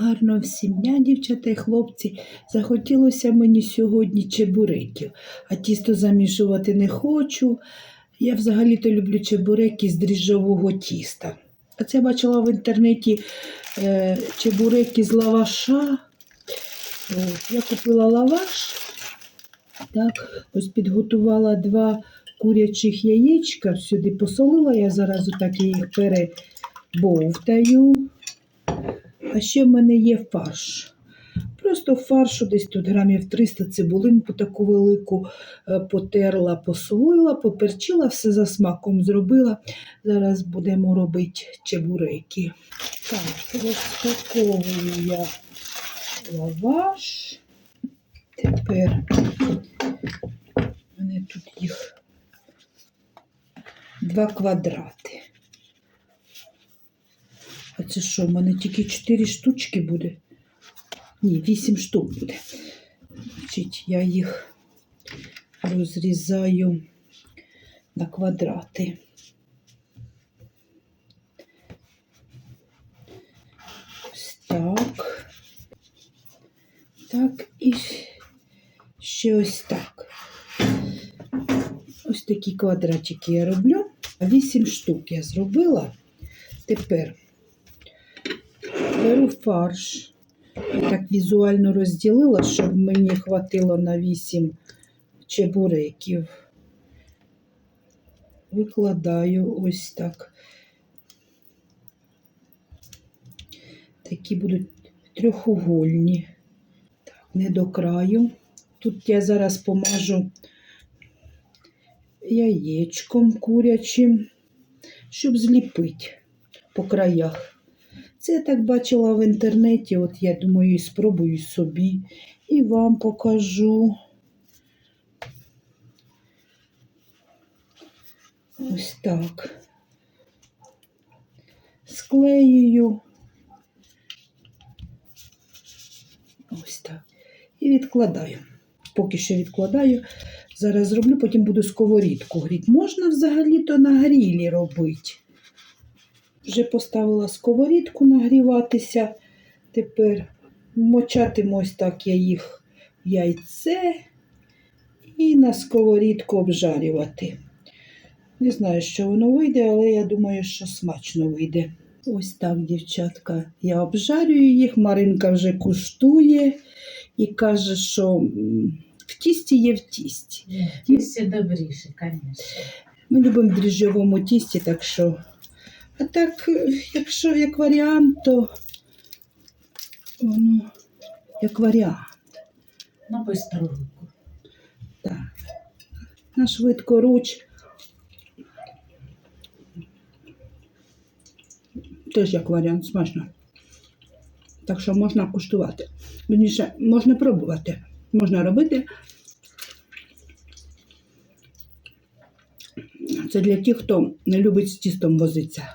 Гарно всім дівчата і хлопці. Захотілося мені сьогодні чебуреків, а тісто замішувати не хочу. Я взагалі-то люблю чебуреки з дріжджового тіста. А це я бачила в інтернеті е, чебуреки з лаваша. От, я купила лаваш. Так, ось підготувала два курячих яєчка. Сюди посолила, я зараз отак їх перебовтаю. А ще в мене є фарш. Просто фаршу десь тут грамів 300 цибулинку таку велику е, потерла, посолила, поперчила, все за смаком зробила. Зараз будемо робити чебуреки. Так, розпаковую я лаваш. Тепер у мене тут їх два квадрати. А це що, в мене тільки 4 штучки буде? Ні, 8 штук буде. Значить, я їх розрізаю на квадрати. Ось так. Так, і ще ось так. Ось такі квадратики я роблю. Вісім штук я зробила. Тепер беру фарш. Так візуально розділила, щоб мені хватило на 8 чебуреків. Викладаю ось так. Такі будуть трьохугольні. Так, не до краю. Тут я зараз помажу яєчком курячим, щоб зліпити по краях. Це я так бачила в інтернеті, от я думаю, і спробую собі і вам покажу. Ось так. Склеюю. Ось так. І відкладаю. Поки що відкладаю. Зараз зроблю, потім буду сковорідку гріти. Можна взагалі-то на грілі робити. Вже поставила сковорідку нагріватися. Тепер мочатиму ось так я їх в яйце і на сковорідку обжарювати. Не знаю, що воно вийде, але я думаю, що смачно вийде. Ось так, дівчатка, я обжарюю їх. Маринка вже куштує і каже, що в тісті є в тісті. Ні, ті всі добріше, звісно. Ми любимо в дріжджовому тісті, так що. А так, якщо як варіант, то воно як варіант. На бистру руку. Так. На швидкоруч. Теж як варіант, смачно. Так що можна куштувати. Вірніше, можна пробувати. Можна робити. Це для тих, хто не любить з тістом возитися.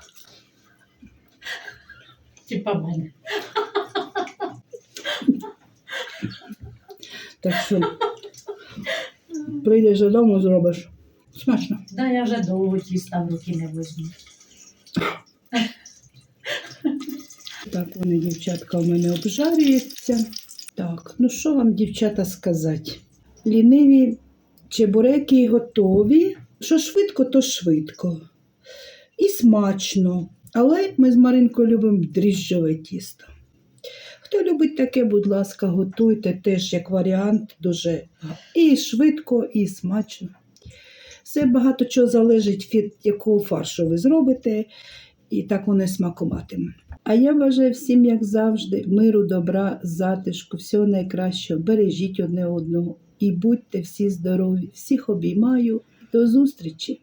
Типа мене. Так що прийдеш додому, зробиш. Смачно. Да, я вже довго тіста в руки не візьму. Так, вони, дівчатка, у мене обжарюються. Так, ну що вам, дівчата, сказати? Ліниві чебуреки готові. Що швидко, то швидко. І смачно. Але ми з Маринкою любимо дріжджове тісто. Хто любить таке, будь ласка, готуйте теж як варіант дуже і швидко, і смачно. Все багато чого залежить від якого фаршу ви зробите, і так вони смакуватиме. А я бажаю всім, як завжди, миру, добра, затишку, всього найкращого. Бережіть одне одного і будьте всі здорові. Всіх обіймаю. До зустрічі!